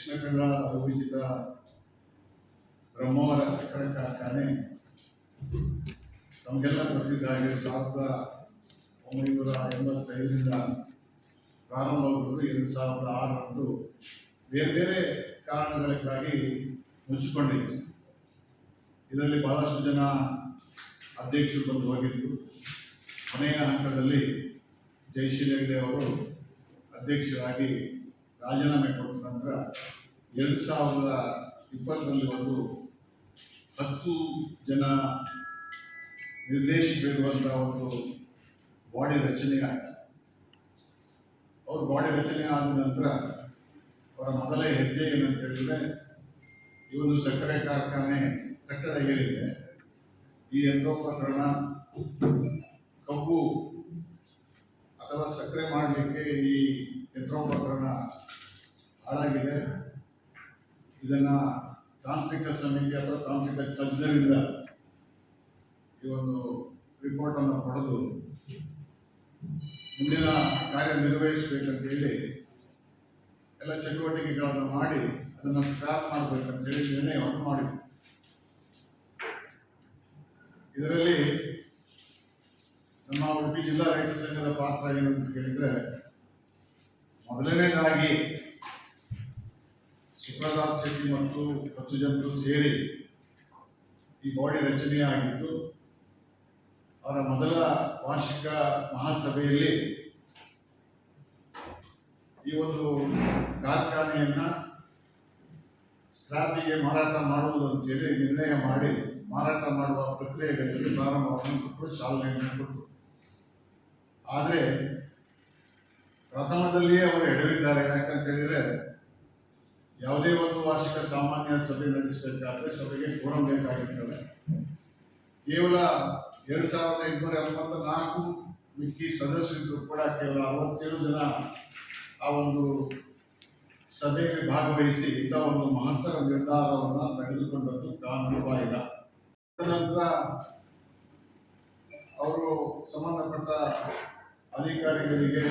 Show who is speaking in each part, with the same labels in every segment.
Speaker 1: ದಕ್ಷಿಣ ಕನ್ನಡ ಅಭಿಜಿತ ಬ್ರಹ್ಮವರ ಸಕ್ಕರೆ ಕಾರ್ಖಾನೆ. ತಮಗೆಲ್ಲ ಗೊತ್ತಿದ್ದ ಹಾಗೆ ಸಾವಿರದ ಒಂಬೈನೂರ ಎಂಬತ್ತೈದರಿಂದ ಪ್ರಾರಂಭವಾಗುವುದು ಎರಡು ಸಾವಿರದ ಆರರಂದು. ಬೇರೆ ಬೇರೆ ಕಾರಣಗಳಿಗಾಗಿ ಮುಚ್ಚಿಕೊಂಡಿತ್ತು ಇದರಲ್ಲಿ ಬಹಳಷ್ಟು ಜನ ಅಧ್ಯಕ್ಷರು ಬಂದು ಹೋಗಿದ್ದರು ಕೊನೆಯ ಹಂತದಲ್ಲಿ ಜಯಶೀಲ ಹೆಗ್ಡೆ ಅವರು ಅಧ್ಯಕ್ಷರಾಗಿ ರಾಜೀನಾಮೆ ಕೊಟ್ಟ ನಂತರ ಎರಡು ಸಾವಿರದ ಇಪ್ಪತ್ತರಲ್ಲಿ ಒಂದು ಹತ್ತು ಜನ ನಿರ್ದೇಶಕರಿರುವಂಥ ಒಂದು ಬಾಡಿ ರಚನೆ ಆಯಿತು. ಅವ್ರ ಬಾಡಿ ರಚನೆ ಆದ ನಂತರ ಅವರ ಮೊದಲ ಹೆಜ್ಜೆ ಏನಂತ ಹೇಳಿದ್ರೆ ಈ ಒಂದು ಸಕ್ಕರೆ ಕಾರ್ಖಾನೆ ಕಟ್ಟಡ ಏನಿದೆ, ಈ ಯಂತ್ರೋಪಕರಣ, ಕಬ್ಬು ಅಥವಾ ಸಕ್ಕರೆ ಮಾಡಲಿಕ್ಕೆ ಈ ಯಂತ್ರೋಪಕರಣ ಹಾಳಾಗಿದೆ. ಇದನ್ನ ತಾಂತ್ರಿಕ ಸಮಿತಿ ಅಥವಾ ತಾಂತ್ರಿಕ ತಜ್ಞರಿಂದ ಈ ಒಂದು ರಿಪೋರ್ಟ್ ಅನ್ನು ಪಡೆದು ಮುಂದಿನ ಕಾರ್ಯ ನಿರ್ವಹಿಸಬೇಕಂತೇಳಿ ಎಲ್ಲ ಚಟುವಟಿಕೆಗಳನ್ನು ಮಾಡಿ ಅದನ್ನು ಸ್ಕ್ರಾಪ್ ಮಾಡಬೇಕಂತೇಳಿ ನಿರ್ಣಯವನ್ನು ಮಾಡಿದ್ವಿ ಇದರಲ್ಲಿ ನಮ್ಮ ಉಡುಪಿ ಜಿಲ್ಲಾ ರೈತ ಸಂಘದ ಪಾತ್ರ ಏನು ಅಂತ ಕೇಳಿದ್ರೆ ಮೊದಲನೇದಾಗಿ ಸುಪ್ರದಾಸ್ ಶೆಟ್ಟಿ ಮತ್ತು ಹತ್ತು ಜನರು ಸೇರಿ ಈ ಬಾಡಿ ರಚನೆಯಾಗಿದ್ದು, ಅವರ ಮೊದಲ ವಾರ್ಷಿಕ ಮಹಾಸಭೆಯಲ್ಲಿ ಈ ಒಂದು ಕಾರ್ಖಾನೆಯನ್ನ ಸ್ಕ್ರಾಪಿಗೆ ಮಾರಾಟ ಮಾಡುವುದು ಅಂತೇಳಿ ನಿರ್ಣಯ ಮಾಡಿ, ಮಾರಾಟ ಮಾಡುವ ಪ್ರಕ್ರಿಯೆಗಳಲ್ಲಿ ಪ್ರಾರಂಭವನ್ನು ಕೊಟ್ಟು ಚಾಲನೆಯನ್ನು ಕೊಟ್ಟರು. ಆದರೆ ಪ್ರಥಮದಲ್ಲಿಯೇ ಅವರು ಎಡವಿದ್ದಾರೆ ಯಾಕಂತ ಹೇಳಿದ್ರೆ ಯಾವುದೇ ಒಂದು ವಾರ್ಷಿಕ ಸಾಮಾನ್ಯ ಸಭೆ ನಡೆಸಬೇಕಾದ್ರೆ ಸಭೆಗೆ ಕೋರಂ ಬೇಕಾಗಿರ್ತದೆ. ಕೇವಲ ಎರಡು ಸಾವಿರದ ಎಂಟುನೂರ ಎಪ್ಪತ್ತ ನಾಲ್ಕು ಮಿಕ್ಕಿ ಸದಸ್ಯರು ಕೂಡ ಕೇವಲ ಅರವತ್ತೇಳು ಜನ ಆ ಒಂದು ಸಭೆಯಲ್ಲಿ ಭಾಗವಹಿಸಿ ಇಂಥ ಒಂದು ಮಹತ್ತರ ನಿರ್ಧಾರವನ್ನು ತೆಗೆದುಕೊಂಡದ್ದು ಕಾನೂನು ಬಾಹಿರ. ತದನಂತರ ಅವರು ಸಂಬಂಧಪಟ್ಟ ಅಧಿಕಾರಿಗಳಿಗೆ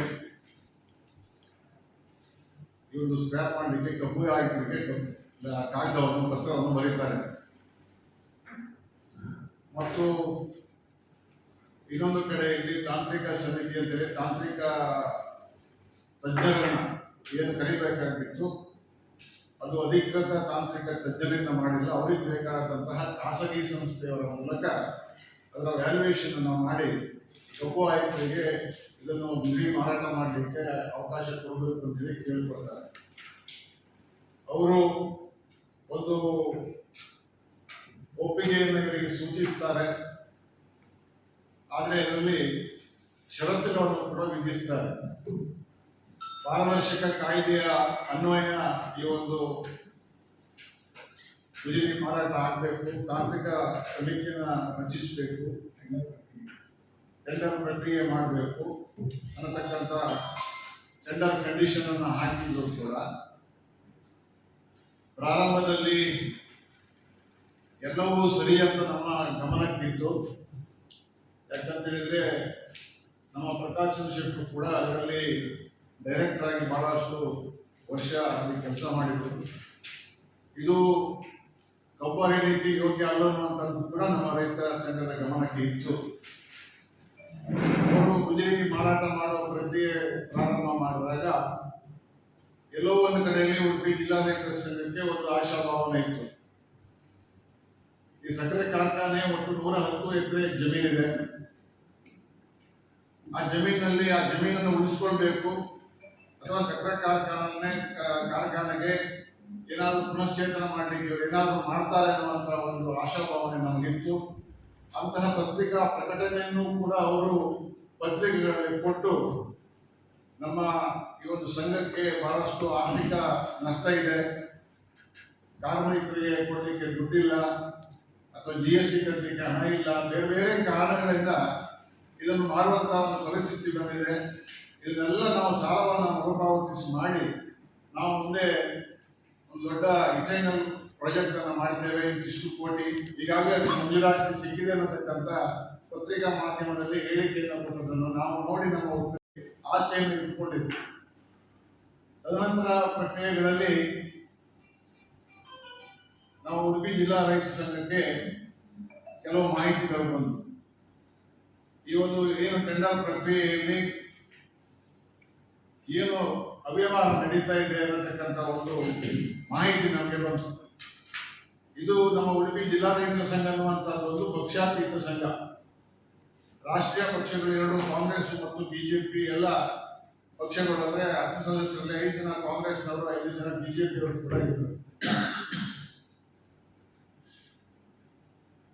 Speaker 1: ಈ ಸ್ಕ್ರ್ಯಾಪ್ ಮಾಡಲಿಕ್ಕೆ ಕಬ್ಬು ಲ- ಕಾಗದವನ್ನು ಪತ್ರವನ್ನು ಬರೀತಾರೆ. ಮತ್ತು ಇನ್ನೊಂದು ಕಡೆ ಇಲ್ಲಿ ತಾಂತ್ರಿಕ ಸಮಿತಿ ಅಂತೇಳಿ ತಾಂತ್ರಿಕ ತಜ್ಞರನ್ನ ಏನು ಕರಿಬೇಕಾಗಿತ್ತು, ಅದು ಅಧಿಕೃತ ತಾಂತ್ರಿಕ ತಜ್ಞರಿಂದ ಮಾಡಿಲ್ಲ, ಅವರಿಗೆ ಬೇಕಾದಂತಹ ಖಾಸಗಿ ಸಂಸ್ಥೆಯವರ ಮೂಲಕ ಅದರ ವ್ಯಾಲ್ಯೂಯೇಷನ್ ಅನ್ನು ಮಾಡಿ ಕಬ್ಬು ಆಯುಕ್ತರಿಗೆ ಇದನ್ನು ನಿಧಿ ಮಾರಾಟ ಮಾಡಲಿಕ್ಕೆ ಅವಕಾಶ ಕೊಡಬೇಕು ಅಂತೇಳಿ ಕೇಳಿಕೊಳ್ತಾರೆ. ಅವರು ಒಂದು ಒಪ್ಪಿಗೆಯನ್ನು ಇವರಿಗೆ ಸೂಚಿಸ್ತಾರೆ. ಆದರೆ ಇದರಲ್ಲಿ ಷರತ್ತುಗಳನ್ನು ಕೂಡ ವಿಧಿಸ್ತಾರೆ. ಪಾರದರ್ಶಕ ಕಾಯ್ದೆಯ ಅನ್ವಯ ಈ ಒಂದು ಬಿಜೆಪಿ ಮಾರಾಟ ಆಗಬೇಕು. ತಾಂತ್ರಿಕ ಸಮಿತಿಯನ್ನು ರಚಿಸಬೇಕು. ಟೆಂಡರ್ ಪ್ರಕ್ರಿಯೆ ಮಾಡಬೇಕು ಅನ್ನತಕ್ಕಂಥ ಟೆಂಡರ್ ಕಂಡೀಷನ್ ಅನ್ನು ಹಾಕಿದ್ರು ಕೂಡ ಪ್ರಾರಂಭದಲ್ಲಿ ಎಲ್ಲವೂ ಸರಿ ಅಂತ ನಮ್ಮ ಗಮನಕ್ಕಿತ್ತು. ಯಾಕಂತ ಹೇಳಿದ್ರೆ ನಮ್ಮ ಪ್ರಕಾಶ್ ಶೆಟ್ಟರು ಕೂಡ ಅದರಲ್ಲಿ ಡೈರೆಕ್ಟರ್ ಆಗಿ ಬಹಳಷ್ಟು ವರ್ಷ ಅಲ್ಲಿ ಕೆಲಸ ಮಾಡಿದ್ರು. ಇದು ಕಬ್ಬು ಹೇಳಿಕೆ ಯೋಗ್ಯ ಅಲ್ಲ ಅಂತ ಕೂಡ ನಮ್ಮ ರೈತರ ಸಂಘದ ಗಮನಕ್ಕೆ ಇತ್ತು. ಅವರು ಗುಜರಿ ಮಾರಾಟ ಮಾಡುವ ಪ್ರಕ್ರಿಯೆ ಪ್ರಾರಂಭ ಮಾಡಿದಾಗ ಎಲ್ಲೋ ಒಂದು ಕಡೆಯಲ್ಲಿ ಉಡುಪಿ ಜಿಲ್ಲಾಧಿಕಾರಿ ಸಂಘಕ್ಕೆ ಒಂದು ಆಶಾಭಾವನೆ ಇತ್ತು. ಈ ಸಕ್ಕರೆ ಕಾರ್ಖಾನೆ ಒಟ್ಟು ನೂರ ಹತ್ತು ಎಕರೆ ಜಮೀನಿದೆ. ಆ ಜಮೀನಿನಲ್ಲಿ ಆ ಜಮೀನನ್ನು ಉಳಿಸ್ಕೊಳ್ಬೇಕು ಅಥವಾ ಸಕ್ಕರೆ ಕಾರ್ಖಾನೆ ಕಾರ್ಖಾನೆಗೆ ಏನಾದರೂ ಪುನಶ್ಚೇತನ ಮಾಡಲಿಕ್ಕೆ ಏನಾದರೂ ಮಾಡ್ತಾರೆ ಅನ್ನುವಂಥ ಒಂದು ಆಶಾಭಾವನೆ ನಮಗಿತ್ತು ಅಂತಹ ಪತ್ರಿಕಾ ಪ್ರಕಟಣೆಯನ್ನು ಕೂಡ ಅವರು ಪತ್ರಿಕೆಗಳಲ್ಲಿ ಕೊಟ್ಟು ನಮ್ಮ ಈ ಒಂದು ಸಂಘಕ್ಕೆ ಬಹಳಷ್ಟು ಆರ್ಥಿಕ ನಷ್ಟ ಇದೆ. ಕಾರ್ಮಿಕರಿಗೆ ಕೊಡಲಿಕ್ಕೆ ದುಡ್ಡಿಲ್ಲ ಅಥವಾ ಜಿ ಎಸ್ ಟಿ ಕಟ್ಟಲಿಕ್ಕೆ ಹಣ ಇಲ್ಲ. ಬೇರೆ ಬೇರೆ ಕಾರಣಗಳಿಂದ ಇದನ್ನು ಮಾರುವಂತಹ ಒಂದು ಪರಿಸ್ಥಿತಿ ಬಂದಿದೆ. ಇದನ್ನೆಲ್ಲ ನಾವು ಸಾಲವನ್ನು ಮರುಪಾವತಿಸಿ ಮಾಡಿ ನಾವು ಮುಂದೆ ಒಂದು ದೊಡ್ಡ ಇಟೈನಲ್ ಪ್ರಾಜೆಕ್ಟ್ ಅನ್ನು ಮಾಡ್ತೇವೆ ಇಂತಿಷ್ಟು ಕೋಟಿ. ಈಗಾಗಲೇ ಮಂಜೂರಾತಿ ಸಿಕ್ಕಿದೆ ಅನ್ನತಕ್ಕಂಥ ಪತ್ರಿಕಾ ಮಾಧ್ಯಮದಲ್ಲಿ ಹೇಳಿಕೆಯನ್ನು ಕೊಟ್ಟದನ್ನು ನಾವು ನೋಡಿ ನಮ್ಮ ಆಸೆಯನ್ನು ಇಟ್ಟುಕೊಂಡಿದ್ವಿ ತದನಂತರ ಪ್ರಕ್ರಿಯೆಗಳಲ್ಲಿ ನಾವು ಉಡುಪಿ ಜಿಲ್ಲಾ ರೈತ ಸಂಘಕ್ಕೆ ಕೆಲವು ಮಾಹಿತಿಗಳು ಬಂದವು. ಈ ಒಂದು ಏನು ಟೆಂಡರ್ ಪ್ರಕ್ರಿಯೆಯಲ್ಲಿ ಏನು ಅವ್ಯವಹಾರ ನಡೀತಾ ಇದೆ ಅನ್ನತಕ್ಕಂಥ ಒಂದು ಮಾಹಿತಿ ನಮಗೆ ಬಂತು. ಇದು ನಮ್ಮ ಉಡುಪಿ ಜಿಲ್ಲಾ ರೈತ ಸಂಘ ಅನ್ನುವಂಥದ್ದು ಪಕ್ಷಾತೀತ ಸಂಘ. ರಾಷ್ಟ್ರೀಯ ಪಕ್ಷಗಳು ಎರಡು, ಕಾಂಗ್ರೆಸ್ ಮತ್ತು ಬಿಜೆಪಿ ಎಲ್ಲ ಪಕ್ಷಗಳು ಅಂದ್ರೆ ಹತ್ತು ಸದಸ್ಯರಲ್ಲಿ ಐದು ಜನ ಕಾಂಗ್ರೆಸ್ನವರು, ಐದು ಜನ ಬಿಜೆಪಿಯವರು ಕೂಡ ಇದ್ದರು.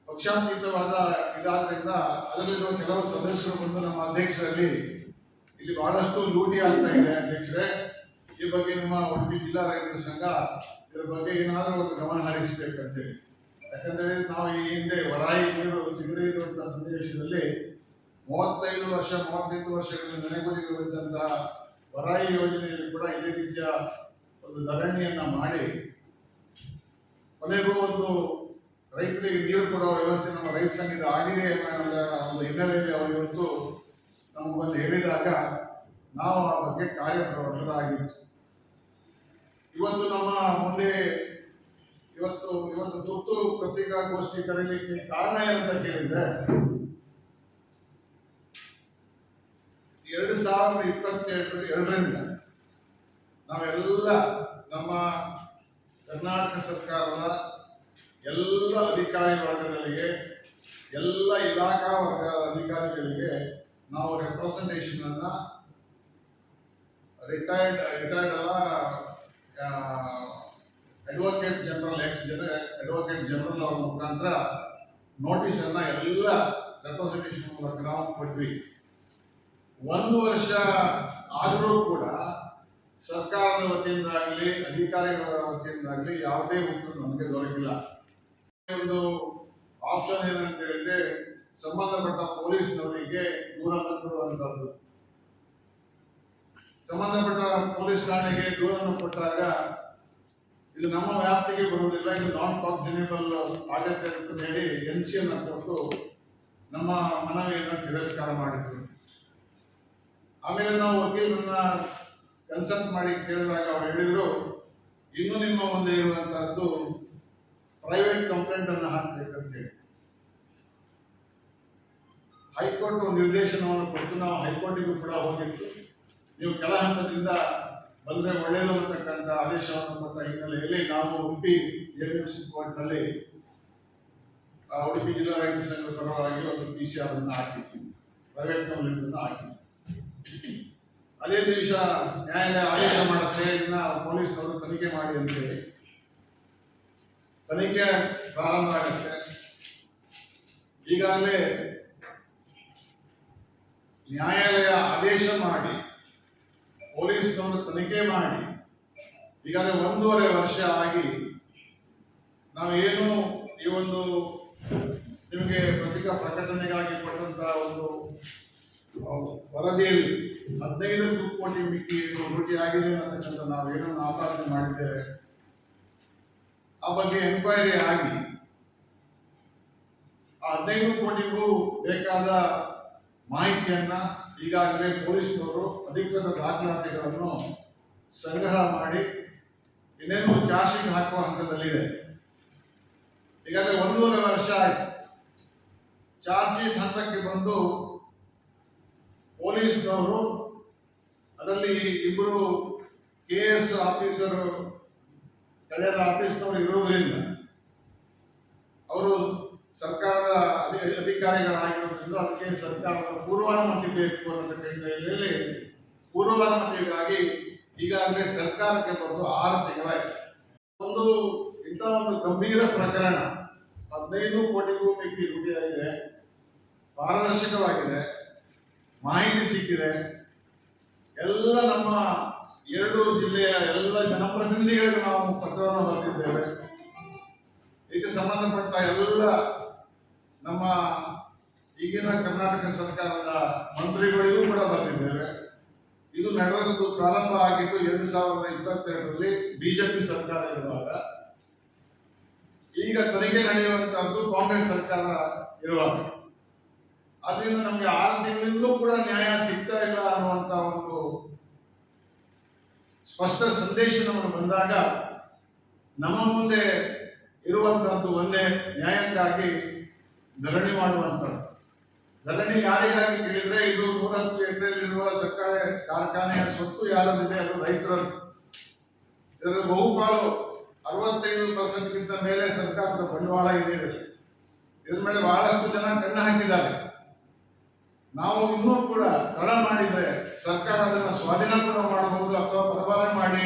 Speaker 1: ಪಕ್ಷಾತೀತವಾದ ಇದಾದ್ರಿಂದ ಅದರಲ್ಲಿರುವ ಕೆಲವು ಸದಸ್ಯರು ಬಂದು ನಮ್ಮ ಅಧ್ಯಕ್ಷರಲ್ಲಿ ಇಲ್ಲಿ ಬಹಳಷ್ಟು ಲೂಟಿ ಆಗ್ತಾ ಇದೆ, ಅಧ್ಯಕ್ಷರೇ. ಈ ಬಗ್ಗೆ ನಿಮ್ಮ ಉಡುಪಿ ಜಿಲ್ಲಾ ರೈತ ಸಂಘ ಇದರ ಬಗ್ಗೆ ಏನಾದರೂ ಒಂದು ಗಮನ ಹರಿಸಬೇಕಂತೇಳಿ. ಯಾಕಂದ್ರೆ ನಾವು ಈ ಹಿಂದೆ ವರಾಯಿ ನೀರು ಸಿಗದೇ ಇರುವಂತಹ ಸನ್ನಿವೇಶದಲ್ಲಿ ಮೂವತ್ತೈದು ವರ್ಷ, ಮೂವತ್ತೆಂಟು ವರ್ಷಗಳಿಂದ ನೆನೆಗುದಿರುವಂತಹ ವರಾಯಿ ಯೋಜನೆಯಲ್ಲಿ ಕೂಡ ಇದೇ ರೀತಿಯ ಒಂದು ಧರಣಿಯನ್ನ ಮಾಡಿ, ಕೊನೆಗೂ ಒಂದು ರೈತರಿಗೆ ನೀರು ಕೊಡುವ ವ್ಯವಸ್ಥೆ ನಮ್ಮ ರೈತ ಸಂಘದ ಆಗಿದೆ ಒಂದು ಹಿನ್ನೆಲೆಯಲ್ಲಿ ಅವರು ಇವತ್ತು ನಮಗೆ ಬಂದು ಹೇಳಿದಾಗ ನಾವು ಆ ಬಗ್ಗೆ ಕಾರ್ಯಪ್ರವೃತ್ತರಾಗಿತ್ತು ಇವತ್ತು ನಮ್ಮ ಮುಂದೆ ಇವತ್ತು ಇವತ್ತು ತುರ್ತು ಪತ್ರಿಕಾಗೋಷ್ಠಿ ಕರೀಲಿಕ್ಕೆ ಕಾರಣ ಏನಂತ ಕೇಳಿದ್ರೆ, ಎರಡು ಸಾವಿರದ ಇಪ್ಪತ್ತೆರಡು, ಎರಡರಿಂದ ನಾವೆಲ್ಲ ನಮ್ಮ ಕರ್ನಾಟಕ ಸರ್ಕಾರದ ಎಲ್ಲ ಅಧಿಕಾರಿ ವರ್ಗಗಳಿಗೆ ಎಲ್ಲ ಇಲಾಖಾ ವರ್ಗ ಅಧಿಕಾರಿಗಳಿಗೆ ನಾವು ರೆಪ್ರೆಸೆಂಟೇಷನ್ ಅನ್ನ ರಿಟೈರ್ಡ್ ರಿಟೈರ್ಡ್ ಅಲ್ಲ ಅಡ್ವೊಕೇಟ್ ಜನರಲ್ ಎಕ್ಸ್ ಜನ ಅಡ್ವೊಕೇಟ್ ಜನರಲ್ ಅವ್ರ ಮುಖಾಂತರ ನೋಟಿಸ್ ಅನ್ನ ಎಲ್ಲ ರೆಪ್ರೆಸೆಂಟೇಷನ್ ಮೂಲಕ ನಾವು ಕೊಟ್ವಿ. ಒಂದು ವರ್ಷ ಆದರೂ ಕೂಡ ಸರ್ಕಾರದ ವತಿಯಿಂದಾಗಲಿ, ಅಧಿಕಾರಿಗಳ ವತಿಯಿಂದಾಗಲಿ ಯಾವುದೇ ಉತ್ತರ ನಮಗೆ ದೊರಕಿಲ್ಲ. ಒಂದು ಆಪ್ಷನ್ ಏನಂತ ಹೇಳಿದ್ರೆ, ಸಂಬಂಧಪಟ್ಟ ಪೊಲೀಸ್ನವರಿಗೆ ದೂರನ್ನು ಕೊಡುವಂತದ್ದು. ಸಂಬಂಧಪಟ್ಟ ಪೊಲೀಸ್ ಠಾಣೆಗೆ ದೂರನ್ನು ಕೊಟ್ಟಾಗ ಇದು ನಮ್ಮ ವ್ಯಾಪ್ತಿಗೆ ಬರುವುದಿಲ್ಲ, ಇದು ನಾನ್ ಕಾನ್ಸಿನೇಬಲ್ ಆಡಳಿತ ಅಂತ ಹೇಳಿ ಎನ್ ಸಿ ಎನ್ ಕೊಟ್ಟು ನಮ್ಮ ಮನವಿಯನ್ನು ತಿರಸ್ಕಾರ ಮಾಡಿದ್ರು. ಆಮೇಲೆ ನಾವು ವಕೀಲರನ್ನ ಕನ್ಸಲ್ಟ್ ಮಾಡಿ ಕೇಳಿದಾಗ ಅವ್ರು ಹೇಳಿದ್ರು, ಇನ್ನು ನಿಮ್ಮ ಮುಂದೆ ಇರುವಂತಹದ್ದು ಪ್ರೈವೇಟ್ ಕಂಪ್ಲೇಂಟ್ ಅನ್ನು ಹಾಕ್ಬೇಕಂತೇಳಿ. ಹೈಕೋರ್ಟ್ ನಿರ್ದೇಶನವನ್ನು ಕೊಟ್ಟು ನಾವು ಹೈಕೋರ್ಟಿಗೂ ಕೂಡ ಹೋಗಿತ್ತು ನೀವು ಕೆಳ ಹಂತದಿಂದ ಬಂದ್ರೆ ಒಳ್ಳೆಯದು ಅಂತಕ್ಕಂಥ ಆದೇಶವನ್ನು ಕೊಟ್ಟ ಹಿನ್ನೆಲೆಯಲ್ಲಿ ನಾವು ಉಡುಪಿ ಎಸ್ ಕೋರ್ಟ್ನಲ್ಲಿ ಉಡುಪಿ ಜಿಲ್ಲಾ ರೈತ ಸಂಘದ ಪರವಾಗಿ ಒಂದು ಪಿ ಸಿ ಆರ್ ಅನ್ನು ಹಾಕಿತ್ತು ಪ್ರೈವೇಟ್ ಕಂಪ್ಲೇಂಟನ್ನು ಹಾಕಿತ್ತು ಅದೇ ದಿವಸ ನ್ಯಾಯಾಲಯ ಆದೇಶ ಮಾಡುತ್ತೆ, ಇದನ್ನ ಪೊಲೀಸ್ನವರು ತನಿಖೆ ಮಾಡಿ ಅಂತೇಳಿ. ತನಿಖೆ ಪ್ರಾರಂಭ ಆಗುತ್ತೆ. ಈಗಾಗಲೇ ನ್ಯಾಯಾಲಯ ಆದೇಶ ಮಾಡಿ ಪೊಲೀಸ್ನವರು ತನಿಖೆ ಮಾಡಿ. ಈಗಾಗಲೇ ಒಂದೂವರೆ ವರ್ಷ ಆಗಿ ನಾವೇನು ಈ ಒಂದು ನಿಮಗೆ ಪತ್ರಿಕಾ ಪ್ರಕಟಣೆಗಾಗಿ ಕೊಟ್ಟಂತಹ ಒಂದು ವರದಿಯಲ್ಲಿ ಹದಿನೈದು ಕೋಟಿ ಮಿಕ್ಕಿ ರೂಟಿ ಆಗಿದೆ ಅನ್ನತಕ್ಕಂಥ ನಾವೇನನ್ನು ಆಪಾದನೆ ಮಾಡಿದ್ದೇವೆ. ಆ ಬಗ್ಗೆ ಎನ್ಕ್ವೈರಿ ಆಗಿ ಆ ಹದಿನೈದು ಕೋಟಿಗೂ ಬೇಕಾದ ಮಾಹಿತಿಯನ್ನ ಈಗಾಗಲೇ ಪೊಲೀಸ್ನವರು ಅಧಿಕೃತ ದಾಖಲಾತಿಗಳನ್ನು ಸಂಗ್ರಹ ಮಾಡಿ ಇನ್ನೇನು ಚಾರ್ಜ್ಶೀಟ್ ಹಾಕುವ ಹಂತದಲ್ಲಿದೆ. ಈಗಾಗಲೇ ಒಂದೂವರೆ ವರ್ಷ ಆಯಿತು. ಚಾರ್ಜ್ ಹಂತಕ್ಕೆ ಬಂದು ಪೊಲೀಸ್ನವರು ಅದರಲ್ಲಿ ಇಬ್ಬರು ಕೆ ಎಸ್ ಆಫೀಸರ್ ಕಡೆಯ ಆಫೀಸ್ನವರು ಇರೋದ್ರಿಂದ ಅವರು ಸರ್ಕಾರದ ಅಧಿ- ಅಧಿಕಾರಿಗಳಾಗಿರೋದ್ರಿಂದ ಅದಕ್ಕೆ ಸರ್ಕಾರದ ಪೂರ್ವಾನುಮತಿ ಬೇಕು ಅನ್ನೋದಕ್ಕೆ ಹಿನ್ನೆಲೆಯಲ್ಲಿ ಪೂರ್ವಾನುಮತಿಗಾಗಿ ಈಗಾಗಲೇ ಸರ್ಕಾರಕ್ಕೆ ಬಂದು ಆರು ತಿಂಗಳಾಯಿತು. ಒಂದು ಇಂಥ ಒಂದು ಗಂಭೀರ ಪ್ರಕರಣ ಹದಿನೈದು ಕೋಟಿಗೂ ಮಿಕ್ಕಿ ರೂಢಿಯಾಗಿದೆ ಪಾರದರ್ಶಕವಾಗಿದೆ, ಮಾಹಿತಿ ಸಿಕ್ಕಿದೆ. ಎಲ್ಲ ನಮ್ಮ ಎರಡು ಜಿಲ್ಲೆಯ ಎಲ್ಲ ಜನಪ್ರತಿನಿಧಿಗಳಿಗೆ ನಾವು ಪತ್ರವನ್ನು ಬರೆದಿದ್ದೇವೆ. ಇದಕ್ಕೆ ಸಂಬಂಧಪಟ್ಟ ಎಲ್ಲ ನಮ್ಮ ಈಗಿನ ಕರ್ನಾಟಕ ಸರ್ಕಾರದ ಮಂತ್ರಿಗಳಿಗೂ ಕೂಡ ಬಂದಿದ್ದೇವೆ ಇದು ನಡೆದು ಪ್ರಾರಂಭ ಆಗಿದ್ದು ಎರಡು ಸಾವಿರದ ಇಪ್ಪತ್ತೆರಡರಲ್ಲಿ ಬಿಜೆಪಿ ಸರ್ಕಾರ ಇರುವಾಗ. ಈಗ ತನಿಖೆ ನಡೆಯುವಂತಹದ್ದು ಕಾಂಗ್ರೆಸ್ ಸರ್ಕಾರ ಇರುವಾಗ. ಅದರಿಂದ ನಮಗೆ ಆರು ತಿಂಗಳಿಂದಲೂ ಕೂಡ ನ್ಯಾಯ ಸಿಗ್ತಾ ಇಲ್ಲ ಅನ್ನುವಂತ ಒಂದು ಸ್ಪಷ್ಟ ಸಂದೇಶ ನಮಗೆ ಬಂದಾಗ ನಮ್ಮ ಮುಂದೆ ಇರುವಂತಹದ್ದು ಒಂದೇ ನ್ಯಾಯಕ್ಕಾಗಿ ಧರಣಿ ಮಾಡುವಂತ ಧರಣಿ ಯಾರಿಗಾಗಿ ಕೇಳಿದ್ರೆ ಇದು ನೂರತ್ತು ಎಕರೆಯಲ್ಲಿರುವ ಸರ್ಕಾರಿ ಕಾರ್ಖಾನೆಯ ಸ್ವತ್ತು ಯಾರದಿದೆ ಅದು ರೈತರದ್ದು. ಇದರ ಬಹುಪಾಲು ಅರವತ್ತೈದು ಪರ್ಸೆಂಟ್ಗಿಂತ ಮೇಲೆ ಸರ್ಕಾರದ ಬಂಡವಾಳ ಇದೆ. ಇದ್ರ ಮೇಲೆ ಬಹಳಷ್ಟು ಜನ ಕಣ್ಣು ಹಾಕಿದ್ದಾರೆ. ನಾವು ಇನ್ನೂ ಕೂಡ ತಡ ಮಾಡಿದ್ರೆ ಸರ್ಕಾರ ಅದನ್ನು ಸ್ವಾಧೀನ ಕೂಡ ಮಾಡಬಹುದು ಅಥವಾ ಪರಭಾರೆ ಮಾಡಿ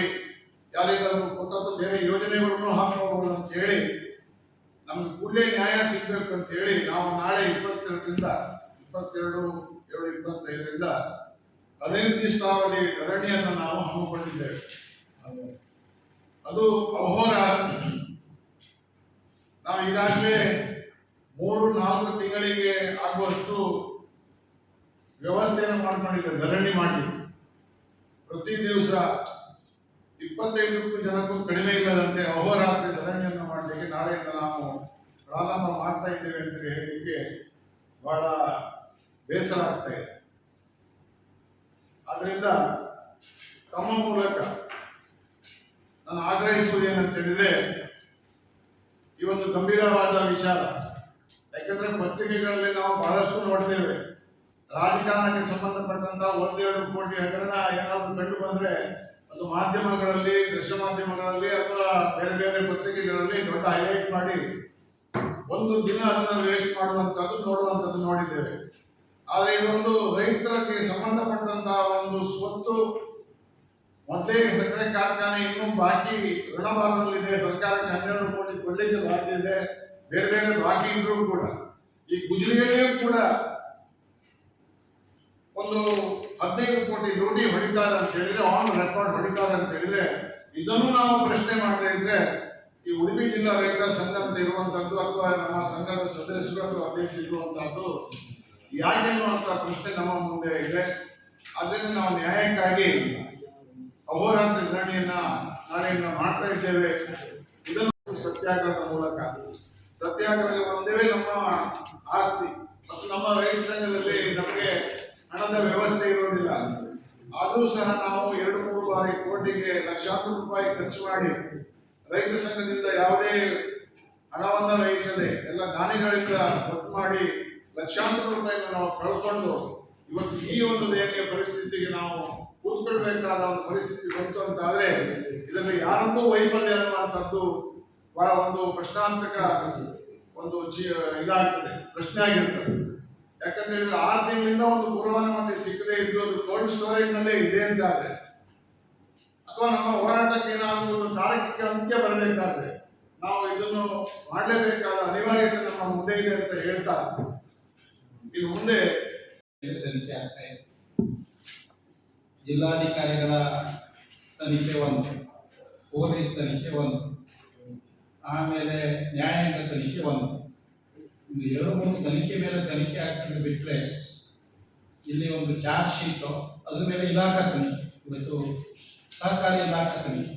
Speaker 1: ಯಾರಿಗಾದ್ರೂ ಕೊಟ್ಟದ್ದು ಬೇರೆ ಯೋಜನೆಗಳನ್ನು ಹಾಕಬಹುದು ಅಂತ ಹೇಳಿ ನಮ್ಗೆ ಕೂಡಲೇ ನ್ಯಾಯ ಸಿಗ್ಬೇಕು ಅಂತ ಹೇಳಿ ನಾವು ನಾಳೆ ಇಪ್ಪತ್ತೆರಡರಿಂದ ಇಪ್ಪತ್ತೆರಡು, ಏಳು, ಇಪ್ಪತ್ತೈದರಿಂದ ಅನಿರ್ದಿಷ್ಟಾವಧಿ ಧರಣಿಯನ್ನು ನಾವು ಹಮ್ಮಿಕೊಂಡಿದ್ದೇವೆ. ಅದು ಅಹೋರ ನಾವು ಈಗಾಗಲೇ ಮೂರು, ನಾಲ್ಕು ತಿಂಗಳಿಗೆ ಆಗುವಷ್ಟು ವ್ಯವಸ್ಥೆಯನ್ನು ಮಾಡ್ಕೊಂಡಿದ್ದೇವೆ, ಧರಣಿ ಮಾಡಿ. ಪ್ರತಿ ದಿವಸ ಇಪ್ಪತ್ತೈದಕ್ಕೂ ಜನಕ್ಕೂ ಕಡಿಮೆ ಇಲ್ಲದಂತೆ ಅಹೋರಾತ್ರಿ ಧರಣಿಯನ್ನು ಮಾಡಲಿಕ್ಕೆ ನಾಳೆಯಿಂದ ನಾವು ಪ್ರಾರಂಭ ಮಾಡ್ತಾ ಇದ್ದೇವೆ ಅಂತ ಹೇಳಲಿಕ್ಕೆ ಬಹಳ ಬೇಸರ ಆಗ್ತಾ ಇದೆ. ಆದ್ರಿಂದ ತಮ್ಮ ಮೂಲಕ ನಾನು ಆಗ್ರಹಿಸುವುದು ಏನಂತ ಹೇಳಿದ್ರೆ, ಈ ಒಂದು ಗಂಭೀರವಾದ ವಿಚಾರ, ಯಾಕೆಂದ್ರೆ ಪತ್ರಿಕೆಗಳಲ್ಲಿ ನಾವು ಬಹಳಷ್ಟು ನೋಡ್ತೇವೆ. ರಾಜಕಾರಣಕ್ಕೆ ಸಂಬಂಧಪಟ್ಟಂತ ಒಂದೆರಡು ಕೋಟಿ ಹಗರಣ ಏನಾದ್ರು ಕಂಡು ಬಂದ್ರೆ ಅದು ಮಾಧ್ಯಮಗಳಲ್ಲಿ, ದೃಶ್ಯ ಮಾಧ್ಯಮಗಳಲ್ಲಿ ಅಥವಾ ಬೇರೆ ಬೇರೆ ಪತ್ರಿಕೆಗಳಲ್ಲಿ ದೊಡ್ಡ ಹೈಲೈಟ್ ಮಾಡಿ ಒಂದು ದಿನ ಅದನ್ನು ವೇಸ್ಟ್ ಮಾಡುವಂತದ್ದು ನೋಡುವಂತದ್ದು ನೋಡಿದ್ದೇವೆ. ಆದರೆ ಇದೊಂದು ರೈತರಿಗೆ ಸಂಬಂಧಪಟ್ಟಂತಹ ಒಂದು ಸ್ವತ್ತು ಮೊದಲೇ ಸಕ್ಕರೆ ಕಾರ್ಖಾನೆ ಇನ್ನೂ ಬಾಕಿ ಋಣಭಾರದಲ್ಲಿದೆ ಸರ್ಕಾರಕ್ಕೆ ಹನ್ನೆರಡು ಕೋಟಿ ಕೊಡ್ಲಿಕ್ಕೆ ಬಾಕಿ ಇದೆ. ಬೇರೆ ಬೇರೆ ಬಾಕಿ ಇದ್ರೂ ಕೂಡ ಈ ಗುಜರಿಯಲ್ಲಿಯೂ ಕೂಡ ಒಂದು ಹದಿನೈದು ಕೋಟಿ ಲೂಟಿ ಹೊಡಿತಾರೆ ಅಂತ ಹೇಳಿದ್ರೆ ಆನ್ ರೆಕಾರ್ಡ್ ಹೊಡಿತಾರೆ ಅಂತ ಹೇಳಿದ್ರೆ, ಇದನ್ನು ನಾವು ಪ್ರಶ್ನೆ ಮಾಡದೇ ಇದ್ರೆ, ಈ ಉಡುಪಿ ಜಿಲ್ಲಾ ರೈತ ಸಂಘ ಅಂತ ಇರುವಂತದ್ದು ಅಥವಾ ನಮ್ಮ ಸಂಘದ ಸದಸ್ಯರು ಅಥವಾ ಅಧ್ಯಕ್ಷರು ಇರುವಂತಹದ್ದು ಯಾಕೆ ಅಂತ ಪ್ರಶ್ನೆ ನಮ್ಮ ಮುಂದೆ ಇದೆ. ಅದರಿಂದ ನಾವು ನ್ಯಾಯಕ್ಕಾಗಿ ಅಹೋರಾತ್ರಿ ಧರಣಿಯನ್ನ ನಾಳೆಯಿಂದ ಮಾಡ್ತಾ ಇದ್ದೇವೆ. ಇದನ್ನು ಸತ್ಯಾಗ್ರಹದ ಮೂಲಕ. ಸತ್ಯಾಗ್ರಹ ಒಂದೇ ನಮ್ಮ ಆಸ್ತಿ. ಮತ್ತು ನಮ್ಮ ರೈತ ಸಂಘದಲ್ಲಿ ನಮಗೆ ಹಣದ ವ್ಯವಸ್ಥೆ ಇರೋದಿಲ್ಲ ಆದರೂ ಸಹ ನಾವು ಎರಡು, ಮೂರು ಬಾರಿ ಕೋಟಿಗೆ ಲಕ್ಷಾಂತರ ರೂಪಾಯಿ ಖರ್ಚು ಮಾಡಿ ರೈತ ಸಂಘದಿಂದ ಯಾವುದೇ ಹಣವನ್ನು ವ್ಯಯಿಸದೆ ಎಲ್ಲ ದಾನಿಗಳಿಂದ ಒಟ್ಟು ಮಾಡಿ ಲಕ್ಷಾಂತರ ರೂಪಾಯಿಗಳನ್ನು ನಾವು ಕಳ್ಕೊಂಡು ಇವತ್ತು ಈ ಒಂದು ದಯನೀಯ ಪರಿಸ್ಥಿತಿಗೆ ನಾವು ಕೂತ್ಕೊಳ್ಬೇಕಾದ ಒಂದು ಪರಿಸ್ಥಿತಿ ಬಂತು ಅಂತ ಆದ್ರೆ ಇದರಲ್ಲಿ ಯಾರದ್ದೂ ವೈಫಲ್ಯ ಅನ್ನುವಂಥದ್ದು ಬಹಳ ಒಂದು ಪ್ರಶ್ನಾಂತಕ ಒಂದು ಇದಾಗ್ತದೆ. ಪ್ರಶ್ನೆ ಆಗಿರ್ತದೆ. ಯಾಕಂತ ಹೇಳಿದ್ರೆ ಆರು ತಿಂಗಳಿಂದ ಒಂದು ಪೂರ್ವಾನುಮತಿ ಸಿಕ್ಕದೆ ಇದ್ದು ಅದು ಕೋಲ್ಡ್ ಸ್ಟೋರೇಜ್ ನಲ್ಲೇ ಇದೆ ಅಂತಾದ್ರೆ, ಅಥವಾ ನಮ್ಮ ಹೋರಾಟಕ್ಕೆ ಏನಾದರೂ ಒಂದು ತಾರಕಿಕ ಅಂತ್ಯ ಬರಬೇಕಾದ್ರೆ ನಾವು ಇದನ್ನು ಮಾಡಲೇಬೇಕಾದ ಅನಿವಾರ್ಯತೆ ನಮ್ಮ ಮುಂದೆ ಇದೆ ಅಂತ ಹೇಳ್ತಾ ಇನ್ನು ಮುಂದೆ
Speaker 2: ತನಿಖೆ ಆಗ್ತಾ ಜಿಲ್ಲಾಧಿಕಾರಿಗಳ ತನಿಖೆ ಒಂದು, ಪೊಲೀಸ್ ತನಿಖೆ ಒಂದು, ಆಮೇಲೆ ನ್ಯಾಯಾಂಗ ತನಿಖೆ ಒಂದು. ಇದು ಎರಡು ಮೂರು ತನಿಖೆ ಮೇಲೆ ತನಿಖೆ ಆಗ್ತದೆ ಬಿಟ್ಟರೆ ಇಲ್ಲಿ ಒಂದು ಚಾರ್ಜ್ ಶೀಟು ಅದ್ರ ಮೇಲೆ ಇಲಾಖಾ ತನಿಖೆ, ಇವತ್ತು ಸಹಕಾರಿ ಇಲಾಖಾ ತನಿಖೆ.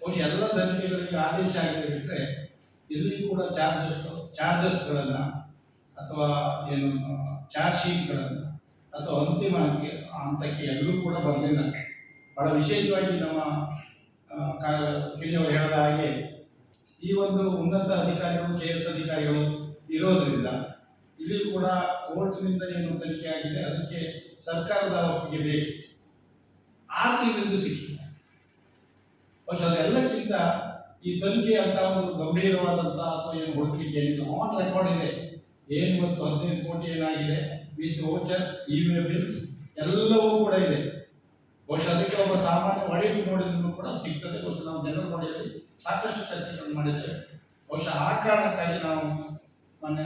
Speaker 2: ಬಹುಶಃ ಎಲ್ಲ ತನಿಖೆಗಳಿಗೆ ಆದೇಶ ಆಗಿದೆ ಬಿಟ್ಟರೆ ಇಲ್ಲಿ ಕೂಡ ಚಾರ್ಜಸ್ ಚಾರ್ಜಸ್ಗಳನ್ನು ಅಥವಾ ಏನು ಚಾರ್ಜ್ ಶೀಟ್ಗಳನ್ನು ಅಥವಾ ಅಂತಿಮ ಹಂತಕ್ಕೆ ಎಲ್ಲೂ ಕೂಡ ಬರಲಿಲ್ಲ ಬಹಳ ವಿಶೇಷವಾಗಿ ನಮ್ಮ ಕಿಡಿಯವರು ಹೇಳಿದ ಹಾಗೆ ಈ ಒಂದು ಉನ್ನತ ಅಧಿಕಾರಿಗಳು ಕೆ ಎಸ್ ಅಧಿಕಾರಿಗಳು ಇರೋದ್ರಿಂದ ಇಲ್ಲಿ ಕೂಡ ಕೋರ್ಟ್ನಿಂದ ಏನು ತನಿಖೆ ಆಗಿದೆ, ಅದಕ್ಕೆ ಸರ್ಕಾರದ ಒಪ್ಪಿಗೆ ಬೇಕಿತ್ತು. ಆರು ತಿಂಗಳಿಂದ ಸಿಕ್ಕಿಲ್ಲ. ಬಹುಶಃ ಅದೆಲ್ಲಕ್ಕಿಂತ ಈ ತನಿಖೆ ಅಂತ ಒಂದು ಗಂಭೀರವಾದಂಥ ಅಥವಾ ಏನು ಹುಡುಕಲಿಕ್ಕೆ ಏನಿಲ್ಲ ಆನ್ ರೆಕಾರ್ಡ್ ಇದೆ. ಏನು ಮತ್ತು ಹದಿನೈದು ಕೋಟಿ ಏನಾಗಿದೆ with vouchers e way bills ಎಲ್ಲವೂ ಕೂಡ ಇದೆ. ಬಹುಶಃ ಅದಕ್ಕೆ ಒಬ್ಬ ಸಾಮಾನ್ಯ ಆಡಿಟ್ ನೋಡಿದ್ರು ಕೂಡ ಸಿಗ್ತದೆ. ಬಹುಶಃ ನಾವು ಜನರ ಬಾಡಿಯಲ್ಲಿ ಸಾಕಷ್ಟು ಚರ್ಚೆಗಳನ್ನು ಮಾಡಿದ್ದೇವೆ. ಬಹುಶಃ ಆ ಕಾರಣಕ್ಕಾಗಿ ನಾವು ಮಾನ್ಯ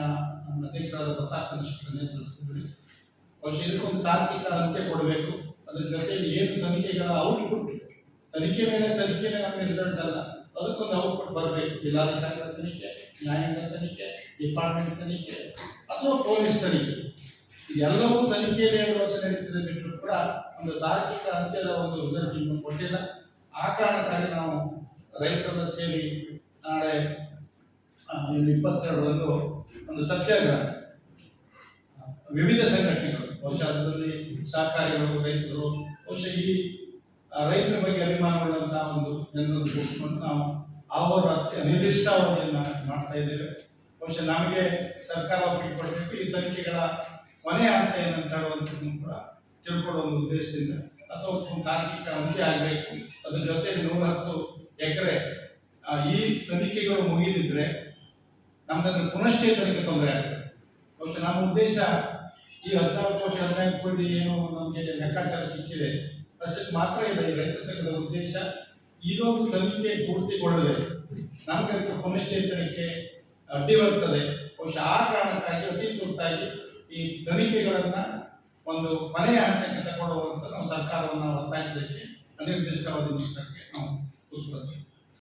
Speaker 2: ಅಧ್ಯಕ್ಷರಾದ ಪ್ರತಾಪ್ ನೇತೃತ್ವದಲ್ಲಿ ಬಹುಶಃ ಇದಕ್ಕೊಂದು ತಾರ್ಕಿಕ ಅಂತ್ಯ ಕೊಡಬೇಕು. ಅದ್ರ ಜೊತೆಯಲ್ಲಿ ಏನು ತನಿಖೆಗಳ ಔಟ್ಪುಟ್ ತನಿಖೆ ಮೇಲೆ ತನಿಖೆ ಮೇಲೆ ನಮಗೆ ರಿಸಲ್ಟ್ ಅಲ್ಲ. ಅದಕ್ಕೊಂದು ಔಟ್ಪುಟ್ ಬರಬೇಕು. ಜಿಲ್ಲಾಧಿಕಾರಿಗಳ ತನಿಖೆ, ನ್ಯಾಯಾಂಗ ತನಿಖೆ ಡಿಪಾರ್ಟ್ಮೆಂಟ್ ತನಿಖೆ ಅಥವಾ ಪೊಲೀಸ್ ತನಿಖೆ. ಇದೆಲ್ಲವೂ ತನಿಖೆಯಲ್ಲಿ ಎರಡು ವರ್ಷ ನಡೀತಿದೆ ಬಿಟ್ಟರು ಕೂಡ ಒಂದು ತಾರ್ಕಿಕ ಅಂತ್ಯದ ಒಂದು ರಿಸಲ್ಟ್ ಇನ್ನೂ ಕೊಟ್ಟಿಲ್ಲ. ಆ ಕಾರಣಕ್ಕಾಗಿ ನಾವು ರೈತರನ್ನು ಸೇರಿ ನಾಳೆ ಇಪ್ಪತ್ತೆರಡರಂದು ಒಂದು ಸತ್ಯಾಗ್ರಹ ವಿವಿಧ ಸಂಘಟನೆಗಳು, ಬಹುಶಃ ಅದರಲ್ಲಿ ಸಹಕಾರಿಗಳು, ರೈತರು, ಬಹುಶಃ ಈ ರೈತರ ಬಗ್ಗೆ ಅಭಿಮಾನವುಳ್ಳಂತಹ ಒಂದು ಜನರನ್ನು ಕೂತ್ಕೊಂಡು ನಾವು ಆಹೋರಾತ್ರಿ ಅನಿರ್ದಿಷ್ಟಾವಧಿಯನ್ನು ಮಾಡ್ತಾ ಇದ್ದೇವೆ. ಬಹುಶಃ ನಮಗೆ ಸರ್ಕಾರ ಒಪ್ಪಿಗೆ ಕೊಡಬೇಕು. ಈ ತನಿಖೆಗಳ ಕೊನೆಯ ಹಂತ ಏನಂತ ಹೇಳುವಂಥದ್ದು ಕೂಡ ತಿಳ್ಕೊಳ್ಳುವ ಒಂದು ಉದ್ದೇಶದಿಂದ ಅಥವಾ ತಾರ್ಕಿಕ ಅಂತ್ಯ ಆಗಬೇಕು. ಅದ್ರ ಜೊತೆ ನೂರ ಹತ್ತು ಎಕರೆ ಈ ತನಿಖೆಗಳು ಮುಗಿದಿದ್ರೆ ನಮ್ದನ್ನು ಪುನಶ್ಚೇತನಕ್ಕೆ ತೊಂದರೆ ಆಗ್ತದೆ. ಬಹುಶಃ ನಮ್ಮ ಉದ್ದೇಶ ಈ ಹದಿನಾರು ಕೋಟಿ, ಹದಿನೈದು ಕೋಟಿ ಏನು ನಮಗೆ ಲೆಕ್ಕಾಚಾರ ಸಿಕ್ಕಿದೆ, ಅಷ್ಟಕ್ಕೆ ಮಾತ್ರ ಇಲ್ಲ. ಈ ರೈತ ಸಂಘದ ಉದ್ದೇಶ ಇದೊಂದು ತನಿಖೆ ಪೂರ್ತಿಗೊಳ್ಳದೆ ನಮಗೆ ಪುನಶ್ಚೇತನಕ್ಕೆ ಅಡ್ಡಿ ಬರ್ತದೆ. ಬಹುಶಃ ಆ ಕಾರಣಕ್ಕಾಗಿ, ಅತಿ ತುರ್ತಾಗಿ ಈ ತನಿಖೆಗಳನ್ನು ಒಂದು ಕೊನೆಯ ಹಂತಕ್ಕೆ ತಗೊಳ್ಳುವಂತ ನಾವು ಸರ್ಕಾರವನ್ನು ಒತ್ತಾಯಿಸಲಿಕ್ಕೆ ಅನಿರ್ದಿಷ್ಟವಾದ ಮುಷ್ಕರಕ್ಕೆ ನಾವು ಕೂತ್ಕೊಳ್ತೀವಿ.